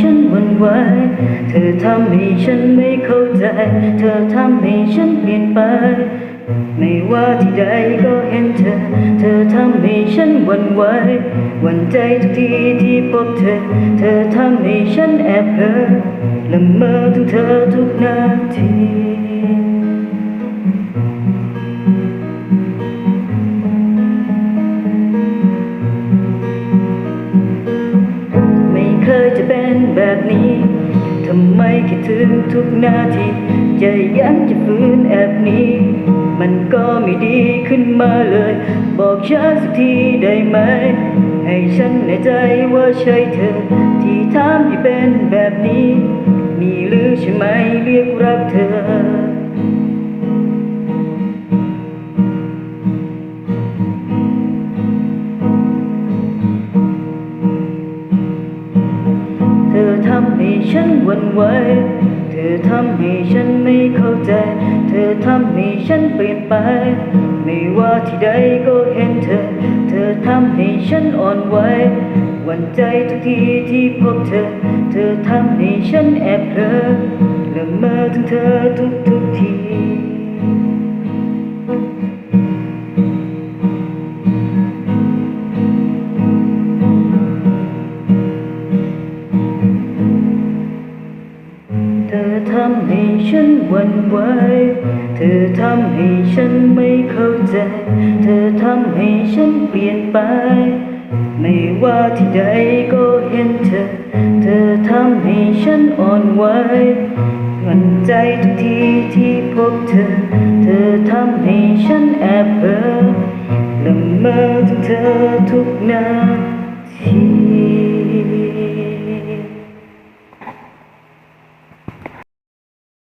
ฉันวันไหว เธอทำให้ฉันไม่เข้าใจ เธอทำให้ฉันเปลี่ยนไป ไม่ว่าที่ใดก็เห็นเธอ เธอทำให้ฉันหวั่นไหวหวั่นใจทุกทีที่พบเธอ เธอทำให้ฉันแอบเพ้อละเมอถึงเธอทุกนาที เป็นแบบนี้ทำไมคิดถึงทุกนาทีจะยันจะฟื้นแอบนี้ มันก็ไม่ดีขึ้นมาเลย บอกฉันสักทีได้ไหม ให้ฉันแน่ใจว่าใช่เธอ ที่ทำให้เป็นแบบนี้ มีหรือใช่ไหมเรียกรักเธอ ธอทำให้ฉันหวั่นไหว เธอทำให้ฉันไม่เข้าใจ เธอทำให้ฉันเปลี่ยนไป ไม่ว่าที่ใดก็เห็นเธอ เธอทำให้ฉันอ่อนไหวหวั่นใจทุกทีที่พบเธอ เธอทำให้ฉันแอบเพ้อละเมอถึงเธอทุกทุกที ทำให้ฉันหวั่นไหว เธอทำให้ฉันไม่เข้าใจ เธอทำให้ฉันเปลี่ยนไป ไม่ว่าที่ใดก็เห็นเธอ เธอทำให้ฉันอ่อนไหวหวั่นใจทุกทีที่พบเธอ เธอทำให้ฉันแอบเพ้อละเมอถึงเธอทุกนาที